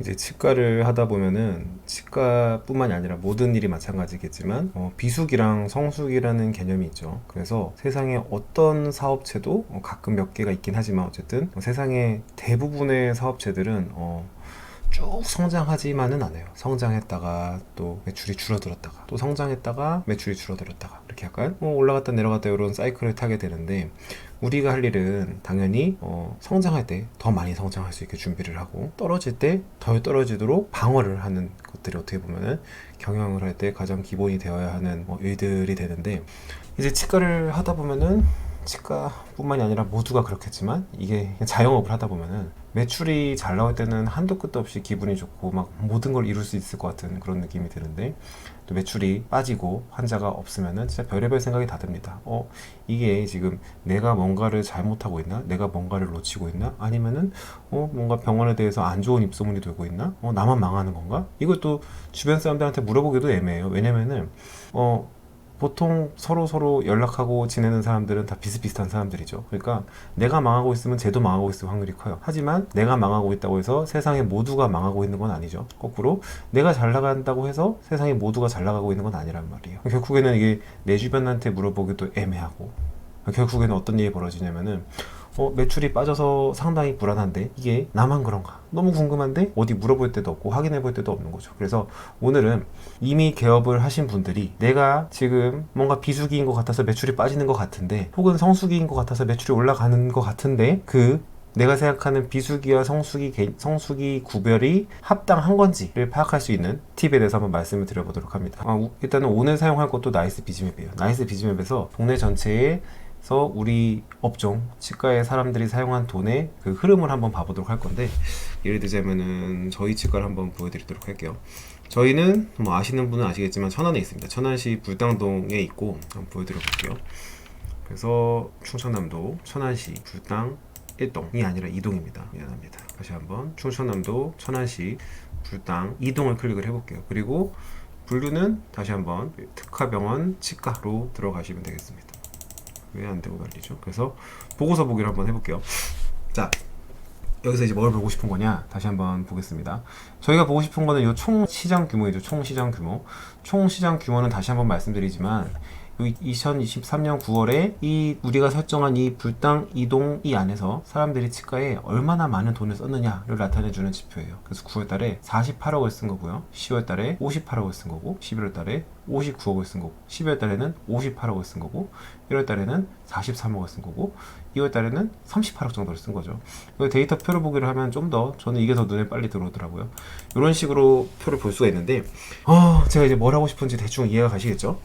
이제 치과를 하다 보면은 치과뿐만이 아니라 모든 일이 마찬가지겠지만 어, 비수기랑 성수기라는 개념이 있죠. 그래서 세상에 어떤 사업체도 어, 가끔 몇 개가 있긴 하지만 어쨌든 어, 세상의 대부분의 사업체들은 어, 쭉 성장하지만은 않아요. 성장했다가 또 매출이 줄어들었다가 또 성장했다가 매출이 줄어들었다가 이렇게 약간 뭐 올라갔다 내려갔다 이런 사이클을 타게 되는데 우리가 할 일은 당연히 어, 성장할 때 더 많이 성장할 수 있게 준비를 하고 떨어질 때 덜 떨어지도록 방어를 하는 것들이 어떻게 보면은 경영을 할 때 가장 기본이 되어야 하는 어, 일들이 되는데 이제 치과를 하다 보면은 치과뿐만이 아니라 모두가 그렇겠지만 이게 자영업을 하다 보면은 매출이 잘 나올 때는 한도 끝도 없이 기분이 좋고 막 모든 걸 이룰 수 있을 것 같은 그런 느낌이 드는데 또 매출이 빠지고 환자가 없으면은 진짜 별의별 생각이 다 듭니다. 어 이게 지금 내가 뭔가를 잘못하고 있나? 내가 뭔가를 놓치고 있나? 아니면은 어 뭔가 병원에 대해서 안 좋은 입소문이 돌고 있나? 어 나만 망하는 건가? 이것도 주변 사람들한테 물어보기도 애매해요. 왜냐면은 어 보통 서로 서로 연락하고 지내는 사람들은 다 비슷비슷한 사람들이죠. 그러니까 내가 망하고 있으면 쟤도 망하고 있을 확률이 커요. 하지만 내가 망하고 있다고 해서 세상의 모두가 망하고 있는 건 아니죠. 거꾸로 내가 잘 나간다고 해서 세상의 모두가 잘 나가고 있는 건 아니란 말이에요. 결국에는 이게 내 주변한테 물어보기도 애매하고 결국에는 어떤 일이 벌어지냐면은 어, 매출이 빠져서 상당히 불안한데 이게 나만 그런가? 너무 궁금한데 어디 물어볼 데도 없고 확인해 볼 데도 없는 거죠. 그래서 오늘은 이미 개업을 하신 분들이 내가 지금 뭔가 비수기인 것 같아서 매출이 빠지는 것 같은데 혹은 성수기인 것 같아서 매출이 올라가는 것 같은데 그 내가 생각하는 비수기와 성수기, 개- 성수기 구별이 합당한 건지를 파악할 수 있는 팁에 대해서 한번 말씀을 드려보도록 합니다. 아, 우- 일단은 오늘 사용할 것도 나이스 비즈맵이에요. 나이스 비즈맵에서 동네 전체에 서 우리 업종 치과의 사람들이 사용한 돈의 그 흐름을 한번 봐보도록 할 건데 예를 들자면은 저희 치과를 한번 보여드리도록 할게요. 저희는 뭐 아시는 분은 아시겠지만 천안에 있습니다. 천안시 불당동에 있고 한번 보여드려 볼게요. 그래서 충청남도 천안시 불당 1동이 아니라 2동입니다. 미안합니다. 다시 한번 충청남도 천안시 불당 2동을 클릭을 해볼게요. 그리고 분류는 다시 한번 특화병원 치과로 들어가시면 되겠습니다. 왜 안 되고 말이죠? 그래서 보고서 보기를 한번 해볼게요. 자, 여기서 이제 뭘 보고 싶은 거냐? 다시 한번 보겠습니다. 저희가 보고 싶은 거는 이 총 시장 규모이죠. 총 시장 규모. 총 시장 규모는 다시 한번 말씀드리지만 이 2023년 9월에 이 우리가 설정한 이 불당 이동 이 안에서 사람들이 치과에 얼마나 많은 돈을 썼느냐를 나타내주는 지표예요. 그래서 9월달에 48억을 쓴 거고요. 10월달에 58억을 쓴 거고, 11월달에 59억을 쓴 거고, 12월달에는 58억을 쓴 거고, 1월달에는 43억을 쓴 거고, 2월달에는 38억 정도를 쓴 거죠. 그 데이터 표를 보기를 하면 좀 더 저는 이게 더 눈에 빨리 들어오더라고요. 이런 식으로 표를 볼 수가 있는데, 어, 제가 이제 뭘 하고 싶은지 대충 이해가 가시겠죠?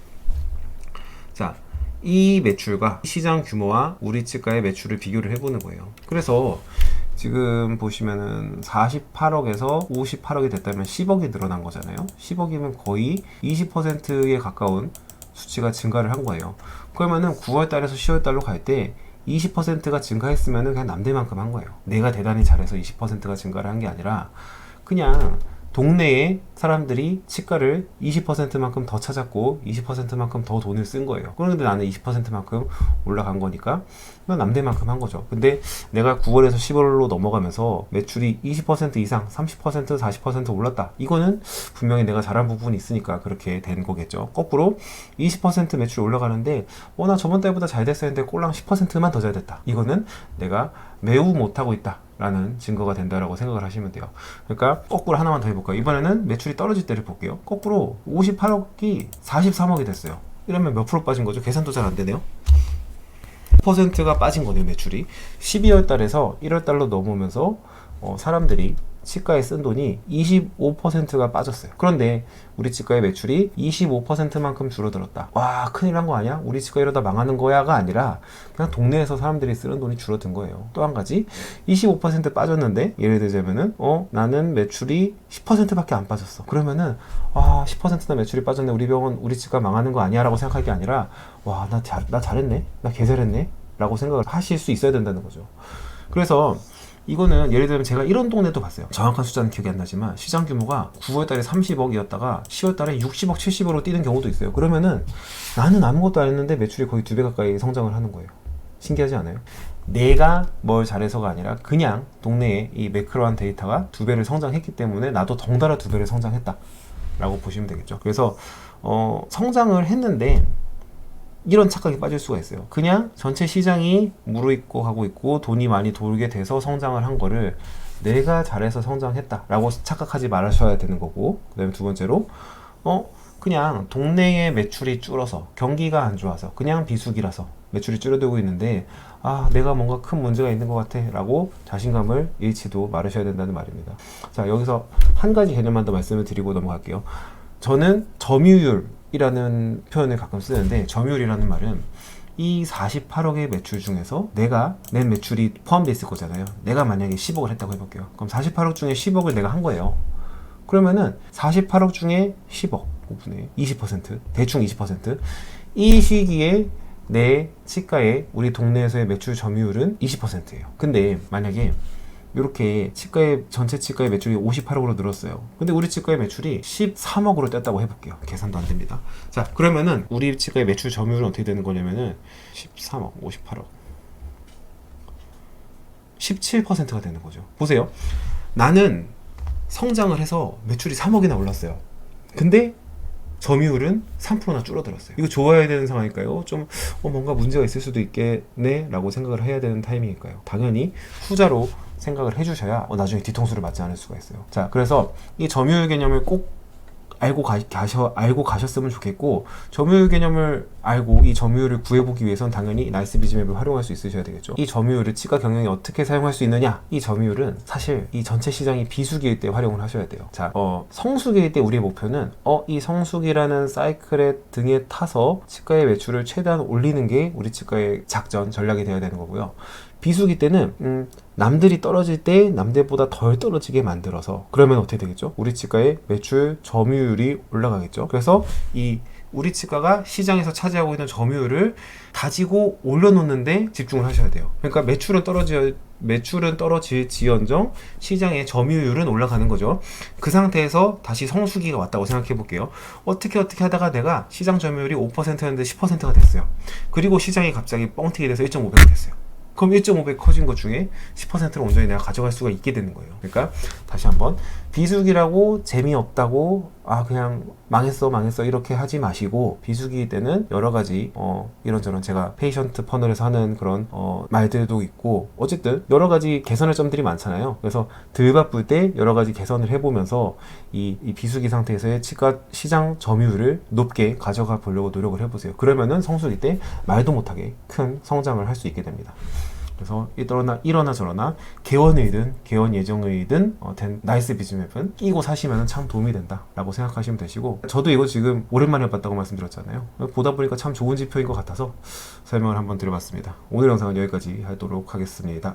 자, 이 매출과 시장 규모와 우리 치과의 매출을 비교를 해보는 거예요. 그래서 지금 보시면은 48억에서 58억이 됐다면 10억이 늘어난 거잖아요. 10억이면 거의 20%에 가까운 수치가 증가를 한 거예요. 그러면은 9월 달에서 10월 달로 갈 때 20%가 증가했으면은 그냥 남들만큼 한 거예요. 내가 대단히 잘해서 20%가 증가를 한 게 아니라 그냥 동네에 사람들이 치과를 20%만큼 더 찾았고 20%만큼 더 돈을 쓴 거예요. 그런데 나는 20%만큼 올라간 거니까 난 남들만큼 한 거죠. 근데 내가 9월에서 10월로 넘어가면서 매출이 20% 이상, 30%, 40% 올랐다. 이거는 분명히 내가 잘한 부분이 있으니까 그렇게 된 거겠죠. 거꾸로 20% 매출이 올라가는데 어 나 저번 달보다 잘 됐었는데 꼴랑 10%만 더 잘 됐다. 이거는 내가 매우 못하고 있다. 라는 증거가 된다라고 생각을 하시면 돼요. 그러니까 거꾸로 하나만 더 해볼까요? 이번에는 매출이 떨어질 때를 볼게요. 거꾸로 58억이 43억이 됐어요. 이러면 몇 프로 빠진 거죠? 계산도 잘 안 되네요. 10%가 빠진 거네요, 매출이. 12월 달에서 1월 달로 넘어오면서 어, 사람들이 치과에 쓴 돈이 25%가 빠졌어요. 그런데 우리 치과의 매출이 25%만큼 줄어들었다. 와, 큰일 난 거 아니야? 우리 치과 이러다 망하는 거야가 아니라 그냥 동네에서 사람들이 쓰는 돈이 줄어든 거예요. 또 한 가지, 25% 빠졌는데 예를 들자면은 어, 나는 매출이 10%밖에 안 빠졌어. 그러면은 아, 10%나 매출이 빠졌네. 우리 병원 우리 치과 망하는 거 아니야라고 생각할 게 아니라 와, 나 잘, 나 잘했네. 나 개잘했네. 라고 생각을 하실 수 있어야 된다는 거죠. 그래서 이거는 예를 들면 제가 이런 동네도 봤어요. 정확한 숫자는 기억이 안 나지만 시장 규모가 9월 달에 30억이었다가 10월 달에 60억, 70억으로 뛰는 경우도 있어요. 그러면은 나는 아무것도 안 했는데 매출이 거의 두 배 가까이 성장을 하는 거예요. 신기하지 않아요? 내가 뭘 잘해서가 아니라 그냥 동네에 이 매크로한 데이터가 두 배를 성장했기 때문에 나도 덩달아 두 배를 성장했다 라고 보시면 되겠죠 그래서 어, 성장을 했는데 이런 착각에 빠질 수가 있어요. 그냥 전체 시장이 무르익고 하고 있고 돈이 많이 돌게 돼서 성장을 한 거를 내가 잘해서 성장했다라고 착각하지 말아셔야 되는 거고 그다음에 두 번째로 어 그냥 동네의 매출이 줄어서 경기가 안 좋아서 그냥 비수기라서 매출이 줄어들고 있는데 아 내가 뭔가 큰 문제가 있는 것 같아 라고 자신감을 잃지도 말으셔야 된다는 말입니다. 자 여기서 한 가지 개념만 더 말씀을 드리고 넘어갈게요. 저는 점유율 이라는 표현을 가끔 쓰는데 점유율이라는 말은 이 48억의 매출 중에서 내가 낸 매출이 포함되어 있을 거잖아요. 내가 만약에 10억을 했다고 해볼게요. 그럼 48억 중에 10억을 내가 한 거예요. 그러면은 48억 중에 10억 5분의 20% 대충 20%이 시기에 내 치과의 우리 동네에서의 매출 점유율은 20%예요. 근데 만약에 이렇게 치과의 전체 치과의 매출이 58억으로 늘었어요. 근데 우리 치과의 매출이 13억으로 뗐다고 해볼게요. 계산도 안 됩니다. 자, 그러면은 우리 치과의 매출 점유율은 어떻게 되는 거냐면은 13억, 58억, 17%가 되는 거죠. 보세요. 나는 성장을 해서 매출이 3억이나 올랐어요. 근데 점유율은 3%나 줄어들었어요. 이거 좋아야 되는 상황일까요? 좀 어, 뭔가 문제가 있을 수도 있겠네라고 생각을 해야 되는 타이밍일까요? 당연히 후자로 생각을 해주셔야 어, 나중에 뒤통수를 맞지 않을 수가 있어요. 자, 그래서 이 점유율 개념을 꼭 알고 가, 가셔, 알고 가셨으면 좋겠고 점유율 개념을 알고 이 점유율을 구해보기 위해선 당연히 나이스 비즈맵을 활용할 수 있으셔야 되겠죠. 이 점유율을 치과 경영에 어떻게 사용할 수 있느냐? 이 점유율은 사실 이 전체 시장이 비수기일 때 활용을 하셔야 돼요. 자, 어, 성수기일 때 우리의 목표는 어, 이 성수기라는 사이클의 등에 타서 치과의 매출을 최대한 올리는 게 우리 치과의 작전 전략이 되어야 되는 거고요. 비수기 때는 음, 남들이 떨어질 때 남들보다 덜 떨어지게 만들어서 그러면 어떻게 되겠죠? 우리 치과의 매출 점유율이 올라가겠죠. 그래서 이 우리 치과가 시장에서 차지하고 있는 점유율을 가지고 올려놓는데 집중을 하셔야 돼요. 그러니까 매출은 떨어지 매출은 떨어질지언정 시장의 점유율은 올라가는 거죠. 그 상태에서 다시 성수기가 왔다고 생각해 볼게요. 어떻게 어떻게 하다가 내가 시장 점유율이 5%였는데 10%가 됐어요. 그리고 시장이 갑자기 뻥튀기 돼서 1.5배가 됐어요. 그럼 1.5배 커진 것 중에 10%를 온전히 내가 가져갈 수가 있게 되는 거예요. 그러니까 다시 한번 비수기라고 재미없다고 아 그냥 망했어 망했어 이렇게 하지 마시고 비수기 때는 여러 가지 어 이런저런 제가 페이션트 퍼널에서 하는 그런 어 말들도 있고 어쨌든 여러 가지 개선할 점들이 많잖아요. 그래서 덜 바쁠 때 여러 가지 개선을 해보면서 이, 이 비수기 상태에서의 치과 시장 점유율을 높게 가져가 보려고 노력을 해보세요. 그러면은 성수기 때 말도 못하게 큰 성장을 할 수 있게 됩니다. 그래서 이러나 이러나 저러나 개원의든 개원 예정의든 어, 된 나이스 비즈맵은 끼고 사시면 참 도움이 된다라고 생각하시면 되시고 저도 이거 지금 오랜만에 봤다고 말씀드렸잖아요. 보다 보니까 참 좋은 지표인 것 같아서 설명을 한번 드려봤습니다. 오늘 영상은 여기까지 하도록 하겠습니다